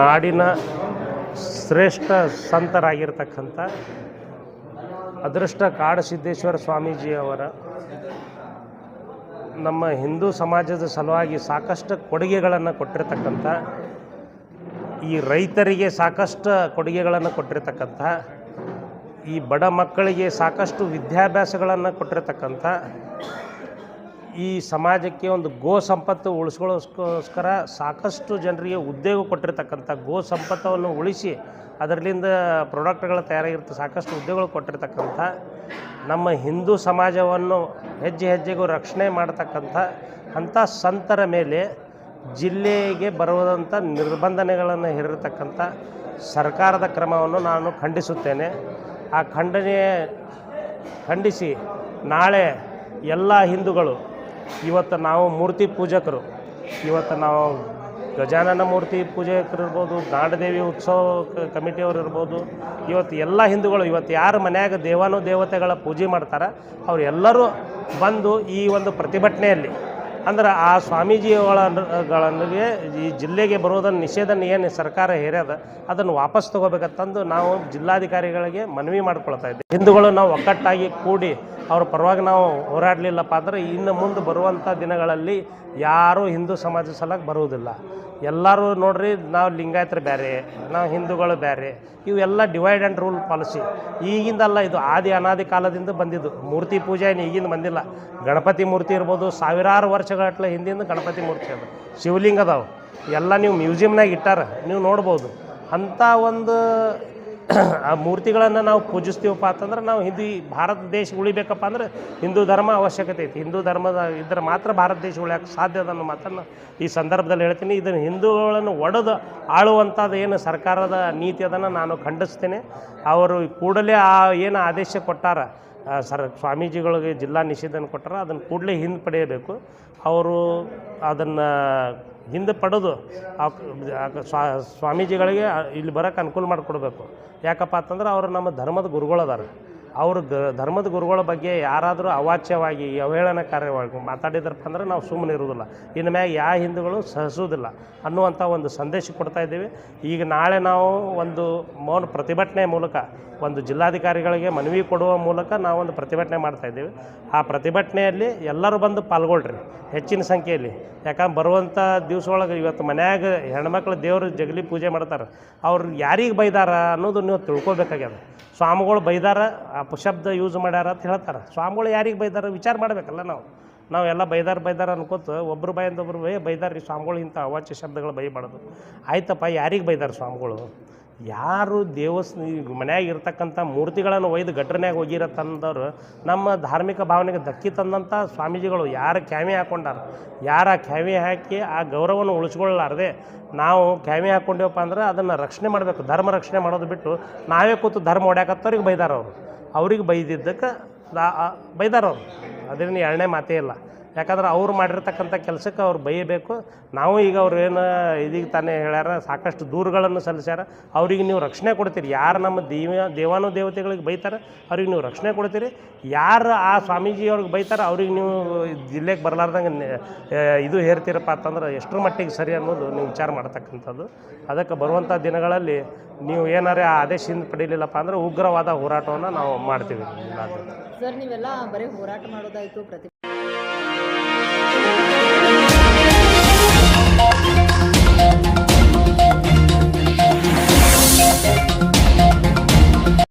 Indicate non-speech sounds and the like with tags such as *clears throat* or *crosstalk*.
ನಾಡಿನ ಶ್ರೇಷ್ಠ ಸಂತರಾಗಿರ್ತಕ್ಕಂಥ ಅದೃಷ್ಟ ಕಾಡಸಿದ್ದೇಶ್ವರ ಸ್ವಾಮೀಜಿಯವರ ನಮ್ಮ ಹಿಂದೂ ಸಮಾಜದ ಸಲುವಾಗಿ ಸಾಕಷ್ಟು ಕೊಡುಗೆಗಳನ್ನು ಕೊಟ್ಟಿರ್ತಕ್ಕಂಥ, ಈ ರೈತರಿಗೆ ಸಾಕಷ್ಟು ಕೊಡುಗೆಗಳನ್ನು ಕೊಟ್ಟಿರ್ತಕ್ಕಂಥ, ಈ ಬಡ ಮಕ್ಕಳಿಗೆ ಸಾಕಷ್ಟು ವಿದ್ಯಾಭ್ಯಾಸಗಳನ್ನು ಕೊಟ್ಟಿರ್ತಕ್ಕಂಥ ಈ ಸಮಾಜಕ್ಕೆ ಒಂದು ಗೋ ಸಂಪತ್ತು ಉಳಿಸ್ಕೊಳ್ಳೋಸ್ಕೋಸ್ಕರ ಸಾಕಷ್ಟು ಜನರಿಗೆ ಉದ್ಯೋಗ ಕೊಟ್ಟಿರ್ತಕ್ಕಂಥ ಗೋ ಸಂಪತ್ತವನ್ನು ಉಳಿಸಿ ಅದರಲ್ಲಿಂದ ಪ್ರಾಡಕ್ಟ್ಗಳು ತಯಾರಾಗಿರ್ತ ಸಾಕಷ್ಟು ಉದ್ಯೋಗಗಳು ಕೊಟ್ಟಿರ್ತಕ್ಕಂಥ, ನಮ್ಮ ಹಿಂದೂ ಸಮಾಜವನ್ನು ಹೆಜ್ಜೆ ಹೆಜ್ಜೆಗೂ ರಕ್ಷಣೆ ಮಾಡತಕ್ಕಂಥ, ಅಂಥ ಸಂತರ ಮೇಲೆ ಜಿಲ್ಲೆಗೆ ಬರುವುದಂಥ ನಿರ್ಬಂಧನೆಗಳನ್ನು ಹೇರಿರ್ತಕ್ಕಂಥ ಸರ್ಕಾರದ ಕ್ರಮವನ್ನು ನಾನು ಖಂಡಿಸುತ್ತೇನೆ. ಆ ಖಂಡನೆ ಖಂಡಿಸಿ ನಾಳೆ ಎಲ್ಲ ಹಿಂದೂಗಳು ಇವತ್ತು ನಾವು ಮೂರ್ತಿ ಪೂಜಕರು. ಇವತ್ತು ನಾವು ಗಜಾನನ ಮೂರ್ತಿ ಪೂಜಕರು ಇರ್ಬೋದು ನಾಡದೇವಿ ಉತ್ಸವ ಕಮಿಟಿಯವರು ಇರ್ಬೋದು ಇವತ್ತು ಎಲ್ಲ ಹಿಂದೂಗಳು, ಇವತ್ತು ಯಾರು ಮನೆಯಾಗ ದೇವಾನು ದೇವತೆಗಳ ಪೂಜೆ ಮಾಡ್ತಾರೆ, ಅವರೆಲ್ಲರೂ ಬಂದು ಈ ಒಂದು ಪ್ರತಿಭಟನೆಯಲ್ಲಿ, ಅಂದ್ರೆ ಆ ಸ್ವಾಮೀಜಿಗಳಿಗೆ ಈ ಜಿಲ್ಲೆಗೆ ಬರೋದನ್ನು ನಿಷೇಧನ ಏನು ಸರ್ಕಾರ ಹೇರ್ಯದ, ಅದನ್ನು ವಾಪಸ್ ತಗೋಬೇಕಂತಂದು ನಾವು ಜಿಲ್ಲಾಧಿಕಾರಿಗಳಿಗೆ ಮನವಿ ಮಾಡ್ಕೊಳ್ತಾ ಇದ್ದೇವೆ ಹಿಂದೂಗಳು ನಾವು ಒಕ್ಕಟ್ಟಾಗಿ ಕೂಡಿ ಅವ್ರ ಪರವಾಗಿ ನಾವು ಹೋರಾಡಲಿಲ್ಲಪ್ಪ ಅಂದ್ರೆ ಇನ್ನು ಮುಂದೆ ಬರುವಂಥ ದಿನಗಳಲ್ಲಿ ಯಾರೂ ಹಿಂದೂ ಸಮಾಜ ಸಲಕ್ಕೆ ಬರುವುದಿಲ್ಲ. ಎಲ್ಲರೂ ನೋಡ್ರಿ ನಾವು ಲಿಂಗಾಯತರು ಬೇರೆ ನಾವು ಹಿಂದೂಗಳು ಬೇರೆ ಇವೆಲ್ಲ ಡಿವೈಡ್ ಆ್ಯಂಡ್ ರೂಲ್ ಪಾಲಿಸಿ ಈಗಿಂದಲ್ಲ ಇದು ಆದಿ ಅನಾದಿ ಕಾಲದಿಂದ ಬಂದಿದ್ದು. ಮೂರ್ತಿ ಪೂಜೆ ಏನು ಈಗಿಂದ ಬಂದಿಲ್ಲ. ಗಣಪತಿ ಮೂರ್ತಿ ಇರ್ಬೋದು, ಸಾವಿರಾರು ವರ್ಷಗಟ್ಟಲೆ ಹಿಂದಿಂದ ಗಣಪತಿ ಮೂರ್ತಿ ಅದು. ಶಿವಲಿಂಗ ಅದಾವೆ ಎಲ್ಲ ನೀವು ಮ್ಯೂಸಿಯಮ್ನಾಗ ಇಟ್ಟಾರ, ನೀವು ನೋಡ್ಬೋದು. ಅಂಥ ಒಂದು *clears throat* ಆ ಮೂರ್ತಿಗಳನ್ನು ನಾವು ಪೂಜಿಸ್ತೀವಪ್ಪ ಅಂತಂದ್ರೆ ನಾವು ಹಿಂದಿ ಭಾರತ ದೇಶ ಉಳಿಬೇಕಪ್ಪ ಅಂದ್ರೆ ಹಿಂದೂ ಧರ್ಮ ಅವಶ್ಯಕತೆ ಐತಿ. ಹಿಂದೂ ಧರ್ಮದ ಇದ್ರೆ ಮಾತ್ರ ಭಾರತ ದೇಶ ಉಳಿಯೋಕೆ ಸಾಧ್ಯ ಅನ್ನೋ ಮಾತನ್ನು ಈ ಸಂದರ್ಭದಲ್ಲಿ ಹೇಳ್ತೀನಿ. ಇದನ್ನು ಹಿಂದೂಗಳನ್ನು ಒಡೆದು ಆಳುವಂಥದ್ದು ಏನು ಸರ್ಕಾರದ ನೀತಿ ಅದನ್ನು ನಾನು ಖಂಡಿಸ್ತೇನೆ. ಅವರು ಕೂಡಲೇ ಆ ಏನು ಆದೇಶ ಕೊಟ್ಟಾರ ಸರ್, ಸ್ವಾಮೀಜಿಗಳಿಗೆ ಜಿಲ್ಲಾ ನಿಷೇಧನ ಕೊಟ್ಟರೆ ಅದನ್ನು ಕೂಡಲೇ ಹಿಂದೆ ಪಡೆಯಬೇಕು. ಅವರು ಅದನ್ನು ಹಿಂದೆ ಪಡೆದು ಸ್ವಾಮೀಜಿಗಳಿಗೆ ಇಲ್ಲಿ ಬರೋಕ್ಕೆ ಅನುಕೂಲ ಮಾಡಿಕೊಡ್ಬೇಕು. ಯಾಕಪ್ಪ ಅಂತಂದ್ರೆ ಅವರು ನಮ್ಮ ಧರ್ಮದ ಗುರುಗಳದಾರ. ಅವರು ಧರ್ಮದ ಗುರುಗಳ ಬಗ್ಗೆ ಯಾರಾದರೂ ಅವಾಚ್ಯವಾಗಿ ಅವಹೇಳನಕಾರ್ಯವಾಗಿ ಮಾತಾಡಿದ್ರಪ್ಪ ಅಂದ್ರೆ ನಾವು ಸುಮ್ಮನೆ ಇರುವುದಿಲ್ಲ. ಇನ್ನು ಮ್ಯಾಗ ಯಾವ ಹಿಂದೂಗಳು ಸಹಿಸೋದಿಲ್ಲ ಅನ್ನುವಂಥ ಒಂದು ಸಂದೇಶ ಕೊಡ್ತಾ ಇದ್ದೀವಿ. ಈಗ ನಾಳೆ ನಾವು ಒಂದು ಮೌನ ಪ್ರತಿಭಟನೆ ಮೂಲಕ, ಒಂದು ಜಿಲ್ಲಾಧಿಕಾರಿಗಳಿಗೆ ಮನವಿ ಕೊಡುವ ಮೂಲಕ ನಾವು ಒಂದು ಪ್ರತಿಭಟನೆ ಮಾಡ್ತಾ ಇದ್ದೀವಿ. ಆ ಪ್ರತಿಭಟನೆಯಲ್ಲಿ ಎಲ್ಲರೂ ಬಂದು ಪಾಲ್ಗೊಳ್ಳ್ರಿ ಹೆಚ್ಚಿನ ಸಂಖ್ಯೆಯಲ್ಲಿ. ಯಾಕಂದ್ರೆ ಬರುವಂಥ ದಿವಸ ಒಳಗೆ ಇವತ್ತು ಮನ್ಯಾಗ ಹೆಣ್ಮಕ್ಳು ದೇವರು ಜಗಲಿ ಪೂಜೆ ಮಾಡ್ತಾರೆ. ಅವ್ರು ಯಾರಿಗೆ ಬೈದಾರ ಅನ್ನೋದು ನೀವು ತಿಳ್ಕೊಬೇಕಾಗ್ಯದ. ಸ್ವಾಮಿಗಳು ಬೈದಾರ ಅಪಶಬ್ದ ಯೂಸ್ ಮಾಡ್ಯಾರ ಅಂತ ಹೇಳ್ತಾರೆ. ಸ್ವಾಮಿಗಳು ಯಾರಿಗೆ ಬೈದಾರ ವಿಚಾರ ಮಾಡಬೇಕಲ್ಲ ನಾವು. ನಾವೆಲ್ಲ ಬೈದಾರ ಬೈದಾರ ಅನ್ಕೋತ ಒಬ್ರು ಬಾಯಿಂದ ಅಂದೊಬ್ರು ಬೈ ಬೈದಾರ ಸ್ವಾಮಿಗಳು ಇಂಥ ಅವಾಚ್ಯ ಶಬ್ದಗಳು ಬೈಬಾರ್ದು. ಆಯ್ತಪ್ಪ ಯಾರಿಗೆ ಬೈದಾರ ಸ್ವಾಮಿಗಳು? ಯಾರು ದೇವಸ್ ಮನ್ಯಾಗ ಇರ್ತಕ್ಕಂಥ ಮೂರ್ತಿಗಳನ್ನು ಒಯ್ದು ಗಟ್ರನ್ಯಾಗ ಹೋಗಿರ ತಂದವರು ನಮ್ಮ ಧಾರ್ಮಿಕ ಭಾವನೆಗೆ ಧಕ್ಕಿ ತಂದಂಥ ಸ್ವಾಮೀಜಿಗಳು ಯಾರು ಕ್ಯಾಮೆ ಹಾಕೊಂಡಾರ? ಯಾರ ಕ್ಯಾಮಿ ಹಾಕಿ ಆ ಗೌರವವನ್ನು ಉಳಿಸ್ಕೊಳ್ಳಾರ್ದೆ ನಾವು ಕ್ಯಾಮಿ ಹಾಕ್ಕೊಂಡೇವಪ್ಪ ಅಂದ್ರೆ ಅದನ್ನು ರಕ್ಷಣೆ ಮಾಡಬೇಕು. ಧರ್ಮ ರಕ್ಷಣೆ ಮಾಡೋದು ಬಿಟ್ಟು ನಾವೇ ಕೂತು ಧರ್ಮ ಹೊಡ್ಯಾಕತ್ತವ್ರಿಗೆ ಬೈದಾರ ಅವರು. ಅವ್ರಿಗೆ ಬೈದಿದ್ದಕ್ಕೆ ಬೈದಾರ ಅವರು. ಅದರಿಂದ ಎರಡನೇ ಮಾತೇ ಇಲ್ಲ. ಯಾಕಂದ್ರೆ ಅವ್ರು ಮಾಡಿರ್ತಕ್ಕಂಥ ಕೆಲಸಕ್ಕೆ ಅವ್ರು ಬೈಯಬೇಕು ನಾವು ಈಗ ಅವ್ರು ಏನು ಇದೀಗ ತಾನೇ ಹೇಳ್ಯಾರ, ಸಾಕಷ್ಟು ದೂರುಗಳನ್ನು ಸಲ್ಲಿಸ್ಯಾರ, ಅವ್ರಿಗೆ ನೀವು ರಕ್ಷಣೆ ಕೊಡ್ತೀರಿ. ಯಾರು ನಮ್ಮ ದೇವ, ದೇವಾನು ದೇವತೆಗಳಿಗೆ ಬೈತಾರೆ, ಅವ್ರಿಗೆ ನೀವು ರಕ್ಷಣೆ ಕೊಡ್ತೀರಿ. ಯಾರು ಆ ಸ್ವಾಮೀಜಿ ಅವ್ರಿಗೆ ಬೈತಾರೆ, ಅವ್ರಿಗೆ ನೀವು ಜಿಲ್ಲೆಗೆ ಬರಲಾರ್ದಂಗೆ ಇದು ಹೇರ್ತೀರಪ್ಪ ಅಂತಂದ್ರೆ ಎಷ್ಟರ ಮಟ್ಟಿಗೆ ಸರಿ ಅನ್ನೋದು ನೀವು ವಿಚಾರ ಮಾಡ್ತಕ್ಕಂಥದ್ದು. ಅದಕ್ಕೆ ಬರುವಂಥ ದಿನಗಳಲ್ಲಿ ನೀವು ಏನಾರೇ ಆ ಆದೇಶ ಹಿಂದೆ ಪಡೀಲಿಲ್ಲಪ್ಪ ಅಂದ್ರೆ ಉಗ್ರವಾದ ಹೋರಾಟವನ್ನು ನಾವು ಮಾಡ್ತೀವಿ. ಸರ್, ನೀವೆಲ್ಲ ಬರೀ ಹೋರಾಟ ಮಾಡೋದಾಯಿತು, ಪ್ರತಿ